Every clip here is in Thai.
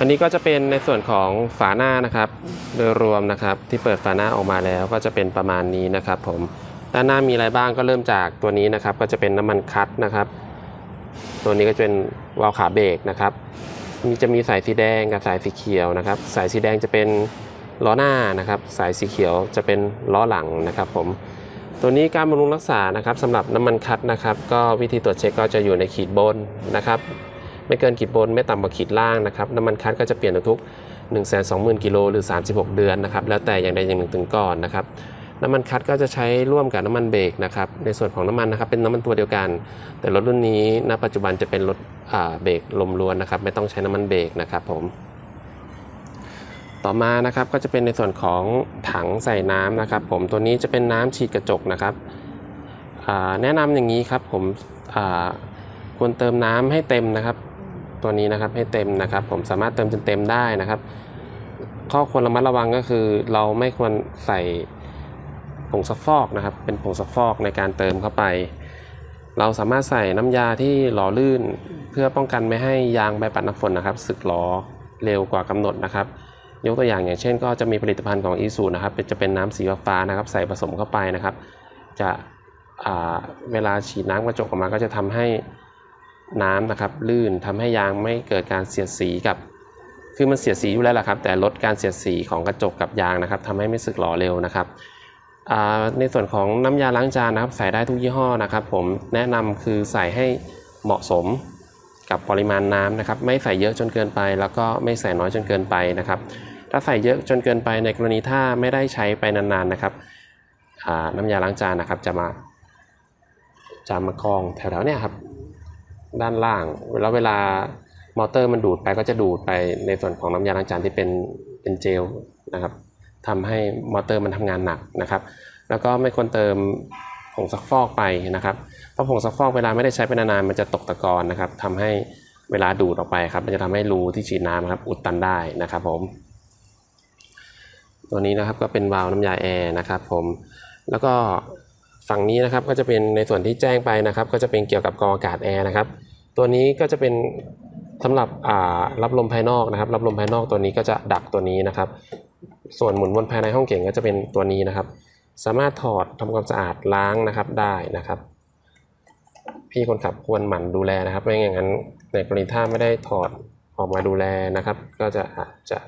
อันนี้ก็จะเป็นในส่วนของฝาหน้านะครับ โดยรวมนะครับที่เปิดฝาหน้าออกมาแล้วก็จะเป็นประมาณนี้นะครับผมด้านหน้ามีอะไรบ้างก็เริ่มจากตัวนี้นะครับ ก็จะเป็นน้ำมันคัดนะครับ ตัวนี้ก็จะเป็นวาล์วขาเบรกนะครับมีจะมีสายสีแดงกับสายสีเขียวนะครับ สายสีแดงจะเป็นล้อหน้านะครับ สายสีเขียวจะเป็นล้อหลังนะครับผมตัวนี้การบำรุงรักษานะครับสำหรับน้ำมันคัดนะครับ ก็วิธีตรวจเช็คก็จะอยู่ในขีดบนนะครับ ไม่เกินขีดบนไม่ต่ำกว่าขีดล่างนะครับน้ำมันคัดก็จะเปลี่ยนทุก1 2 0 0 0 0กิโลหรือ 36 เดือนนะครับแล้วแต่อย่างใดอย่างหนึ่งถึงก่อนนะครับน้ำมันคัดก็จะใช้ร่วมกับน้ำมันเบรกนะครับในส่วนของน้ำมันนะครับเป็นน้ำมันตัวเดียวกัน แต่รถรุ่นนี้ณ ปัจจุบันจะเป็นรถเบรกลมล้วนนะครับไม่ต้องใช้น้ำมันเบรกนะครับผมต่อมานะครับก็จะเป็นในส่วนของถังใส่น้ำนะครับ ผมตัวนี้จะเป็นน้ำฉีดกระจกนะครับแนะนำอย่างนี้ครับผมควรเติมน้ำให้เต็มนะครับ ตัวนี้นะครับให้เต็มนะครับ ผมสามารถเติมจนเต็มได้นะครับ ข้อควรระมัดระวังก็คือ เราไม่ควรใส่ผงซักฟอกนะครับ เป็นผงซักฟอกในการเติมเข้าไป เราสามารถใส่น้ำยาที่หล่อลื่น เพื่อป้องกันไม่ให้ยางใบปัดน้ำฝนนะครับ สึกหลอเร็วกว่ากำหนดนะครับ ยกตัวอย่างอย่างเช่น ก็จะมีผลิตภัณฑ์ของอีซูนะครับจะเป็นน้ำสีฟ้านะครับ ใส่ผสมเข้าไปนะครับ จะเวลาฉีดน้ำกระจกออกมาก็จะทำให้ น้ำนะครับลื่นทำให้ยางไม่เกิดการเสียดสีกับ คือมันเสียดสีอยู่แล้วล่ะครับ แต่ลดการเสียดสีของกระจกกับยางนะครับทำให้ไม่สึกหล่อเร็วนะครับในส่วนของน้ำยาล้างจานนะครับใส่ได้ทุกยี่ห้อนะครับ ผมแนะนำคือใส่ให้เหมาะสมกับปริมาณน้ำนะครับ ไม่ใส่เยอะจนเกินไป แล้วก็ไม่ใส่น้อยจนเกินไปนะครับ ถ้าใส่เยอะจนเกินไปในกรณีถ้าไม่ได้ใช้ไปนานๆนะครับน้ำยาล้างจานนะครับจะมาจะมากองแถวๆเนี่ยครับ ด้านล่าง แล้วเวลามอเตอร์มันดูดไปก็จะดูดไปในส่วนของน้ำยาล้างจานที่เป็นเป็นเจลนะครับทำให้มอเตอร์มันทำงานหนักนะครับ แล้วก็ไม่ควรเติมผงซักฟอกไปนะครับ เพราะผงซักฟอกเวลาไม่ได้ใช้ไปนานๆมันจะตกตะกอนนะครับทำให้เวลาดูดออกไปครับ มันจะทำให้รูที่ฉีดน้ำครับอุดตันได้นะครับผม ตัวนี้นะครับก็เป็นวาล์วน้ำยาแอร์นะครับผม แล้วก็ฝั่งนี้นะครับก็จะเป็นในส่วนที่แจ้งไปนะครับ ก็จะเป็นเกี่ยวกับกองอากาศแอร์นะครับ ตัวนี้ก็จะเป็นสำหรับรับลมภายนอกนะครับ รับลมภายนอกตัวนี้ก็จะดักตัวนี้นะครับ ส่วนหมุนวนภายในห้องเก่งก็จะเป็นตัวนี้นะครับ สามารถถอดทำความสะอาดล้างนะครับได้นะครับ พี่คนขับควรหมั่นดูแลนะครับไม่อย่างนั้นในกรณีถ้าไม่ได้ถอดออกมาดูแลนะครับ ก็จะอาจจะ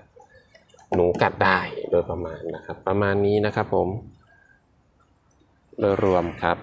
หนูกัดได้โดยประมาณนะครับ ประมาณนี้นะครับผม โดยรวมครับ